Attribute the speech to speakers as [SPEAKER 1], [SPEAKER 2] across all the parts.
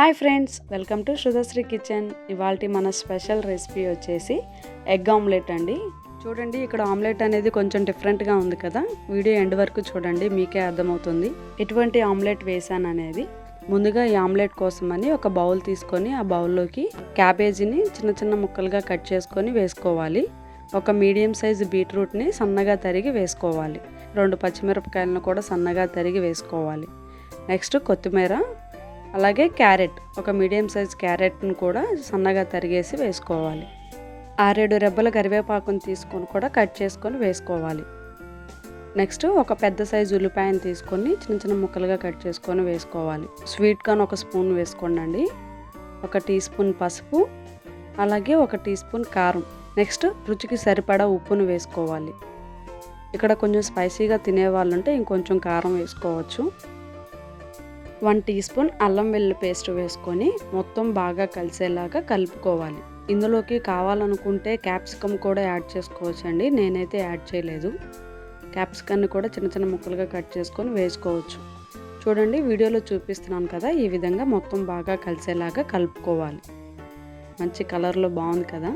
[SPEAKER 1] Hi friends welcome to Shudhashri kitchen. ఇవాళ మన special recipe వచ్చేసి ఎగ్ ఆమ్లెట్ అండి. చూడండి ఇక్కడ ఆమ్లెట్ అనేది కొంచెం డిఫరెంట్గా ఉంది కదా. వీడియో ఎండ్ వరకు చూడండి మీకే అర్థమవుతుంది. ఎటువంటి ఆమ్లెట్ వేసాను అనేది. ముందుగా ఈ ఆమ్లెట్ కోసమని ఒక బౌల్ తీసుకొని ఆ బౌల్లోకి క్యాబేజీని చిన్న చిన్న ముక్కలుగా కట్ చేసుకొని వేసుకోవాలి. ఒక మీడియం సైజు బీట్రూట్ని సన్నగా తరిగి వేసుకోవాలి. రెండు పచ్చిమిరపకాయలను కూడా సన్నగా తరిగి వేసుకోవాలి. నెక్స్ట్ కొత్తిమీర అలాగే క్యారెట్ ఒక మీడియం సైజ్ క్యారెట్ను కూడా సన్నగా తరిగేసి వేసుకోవాలి. ఆరేడు రెబ్బల కరివేపాకును తీసుకొని కూడా కట్ చేసుకొని వేసుకోవాలి. నెక్స్ట్ ఒక పెద్ద సైజు ఉల్లిపాయను తీసుకొని చిన్న చిన్న ముక్కలుగా కట్ చేసుకొని వేసుకోవాలి. స్వీట్ కార్న్ ఒక స్పూన్ వేసుకోండి ఒక టీ స్పూన్ పసుపు అలాగే ఒక టీ స్పూన్ కారం. నెక్స్ట్ రుచికి సరిపడా ఉప్పును వేసుకోవాలి. ఇక్కడ కొంచెం స్పైసీగా తినే వాళ్ళు ఉంటే ఇంకొంచెం కారం వేసుకోవచ్చు. వన్ టీ స్పూన్ అల్లం వెల్లుల్లి పేస్ట్ వేసుకొని మొత్తం బాగా కలిసేలాగా కలుపుకోవాలి. ఇందులోకి కావాలనుకుంటే క్యాప్సికమ్ కూడా యాడ్ చేసుకోవచ్చు అండి నేనైతే యాడ్ చేయలేదు. క్యాప్సికమ్ని కూడా చిన్న చిన్న ముక్కలుగా కట్ చేసుకొని వేసుకోవచ్చు. చూడండి వీడియోలో చూపిస్తున్నాను కదా ఈ విధంగా మొత్తం బాగా కలిసేలాగా కలుపుకోవాలి. మంచి కలర్లో బాగుంది కదా.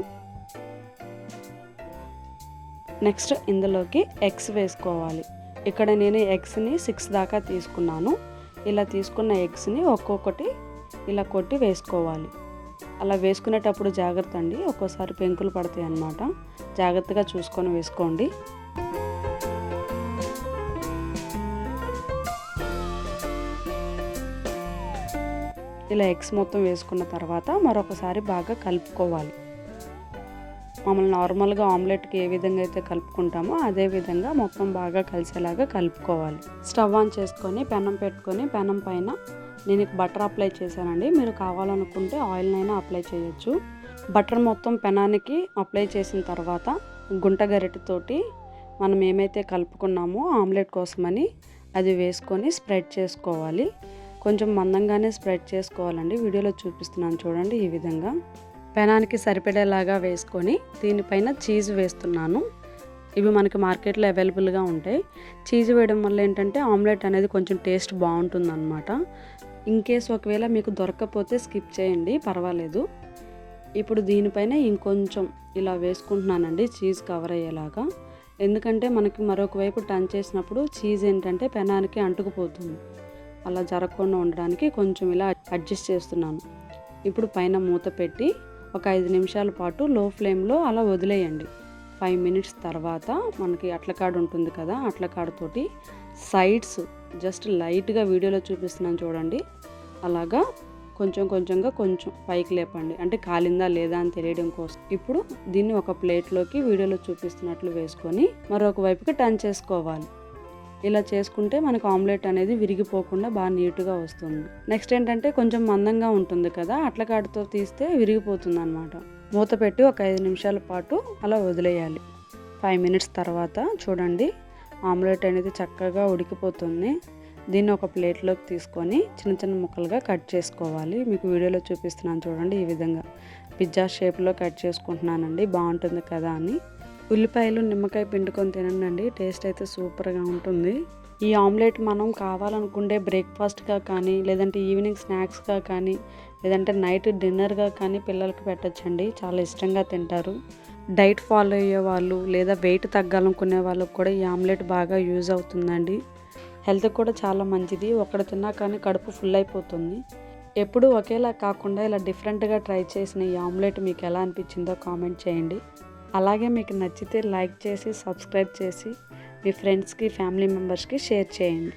[SPEAKER 1] నెక్స్ట్ ఇందులోకి ఎగ్స్ వేసుకోవాలి. ఇక్కడ నేను ఎగ్స్ని సిక్స్ దాకా తీసుకున్నాను. ఇలా తీసుకున్న ఎగ్స్ని ఒక్కొక్కటి ఇలా కొట్టి వేసుకోవాలి. అలా వేసుకునేటప్పుడు జాగ్రత్త అండి. ఒక్కోసారి పెంకులు పడతాయి అన్నమాట. జాగ్రత్తగా చూసుకొని వేసుకోండి. ఇలా ఎగ్స్ మొత్తం వేసుకున్న తర్వాత మరొకసారి బాగా కలుపుకోవాలి. మమ్మల్ని నార్మల్గా ఆమ్లెట్కి ఏ విధంగా అయితే కలుపుకుంటామో అదే విధంగా మొత్తం బాగా కలిసేలాగా కలుపుకోవాలి. స్టవ్ ఆన్ చేసుకొని పెనం పెట్టుకొని పెనం పైన నేను బటర్ అప్లై చేశానండి. మీరు కావాలనుకుంటే ఆయిల్నైనా అప్లై చేయొచ్చు. బటర్ మొత్తం పెనానికి అప్లై చేసిన తర్వాత గుంట గరిటెతోటి మనం ఏమైతే కలుపుకున్నామో ఆమ్లెట్ కోసమని అది వేసుకొని స్ప్రెడ్ చేసుకోవాలి. కొంచెం మందంగానే స్ప్రెడ్ చేసుకోవాలండి. వీడియోలో చూపిస్తున్నాను చూడండి ఈ విధంగా. పెనానికి సరిపడేలాగా వేసుకొని దీనిపైన చీజ్ వేస్తున్నాను. ఇవి మనకి మార్కెట్లో అవైలబుల్గా ఉంటాయి. చీజ్ వేయడం వల్ల ఏంటంటే ఆమ్లెట్ అనేది కొంచెం టేస్ట్ బాగుంటుంది అనమాట ఇన్ కేస్ ఒకవేళ మీకు దొరకకపోతే స్కిప్ చేయండి పర్వాలేదు. ఇప్పుడు దీనిపైన ఇంకొంచెం ఇలా వేసుకుంటున్నానండి చీజ్ కవర్ అయ్యేలాగా. ఎందుకంటే మనకి మరొక వైపు టర్న్ చేసినప్పుడు చీజ్ ఏంటంటే పెనానికి అంటుకుపోతుంది. అలా జరగకుండా ఉండడానికి కొంచెం ఇలా అడ్జస్ట్ చేస్తున్నాను. ఇప్పుడు పైన మూత పెట్టి ఒక ఐదు నిమిషాల పాటు లో ఫ్లేమ్లో అలా వదిలేయండి. ఫైవ్ మినిట్స్ తర్వాత మనకి అట్లకాడు ఉంటుంది కదా అట్లకాడతోటి సైడ్స్ జస్ట్ లైట్గా వీడియోలో చూపిస్తున్నాను చూడండి. అలాగా కొంచెం కొంచెంగా కొంచెం పైకి లేపండి. అంటే కాలిందా లేదా అని తెలియడం కోసం. ఇప్పుడు దీన్ని ఒక ప్లేట్లోకి వీడియోలో చూపిస్తున్నట్లు వేసుకొని మరొక వైపుకి టర్న్ చేసుకోవాలి. ఇలా చేసుకుంటే మనకు ఆమ్లెట్ అనేది విరిగిపోకుండా బాగా నీట్గా వస్తుంది. నెక్స్ట్ ఏంటంటే కొంచెం మందంగా ఉంటుంది కదా అట్లకాడుతో తీస్తే విరిగిపోతుంది అనమాట మూత పెట్టి ఒక ఐదు నిమిషాల పాటు అలా వదిలేయాలి. ఫైవ్ మినిట్స్ తర్వాత చూడండి ఆమ్లెట్ అనేది చక్కగా ఉడికిపోతుంది. దీన్ని ఒక ప్లేట్లోకి తీసుకొని చిన్న చిన్న ముక్కలుగా కట్ చేసుకోవాలి. మీకు వీడియోలో చూపిస్తున్నాను చూడండి ఈ విధంగా. పిజ్జా షేప్లో కట్ చేసుకుంటున్నానండి బాగుంటుంది కదా అని. ఉల్లిపాయలు నిమ్మకాయ పిండుకొని తినండి టేస్ట్ అయితే సూపర్గా ఉంటుంది. ఈ ఆమ్లెట్ మనం కావాలనుకుంటే బ్రేక్ఫాస్ట్గా కానీ లేదంటే ఈవినింగ్ స్నాక్స్గా కానీ లేదంటే నైట్ డిన్నర్గా కానీ పిల్లలకి పెట్టచ్చండి. చాలా ఇష్టంగా తింటారు. డైట్ ఫాలో అయ్యే వాళ్ళు లేదా వెయిట్ తగ్గాలనుకునే వాళ్ళకి కూడా ఈ ఆమ్లెట్ బాగా యూజ్ అవుతుందండి. హెల్త్ కూడా చాలా మంచిది. ఒకటి తిన్నా కానీ కడుపు ఫుల్ అయిపోతుంది. ఎప్పుడు ఒకేలా కాకుండా ఇలా డిఫరెంట్గా ట్రై చేసిన ఈ ఆమ్లెట్ మీకు ఎలా అనిపించిందో కామెంట్ చేయండి. అలాగే మీకు నచ్చితే లైక్ చేసి సబ్స్క్రైబ్ చేసి మీ ఫ్రెండ్స్కి ఫ్యామిలీ మెంబర్స్కి షేర్ చేయండి.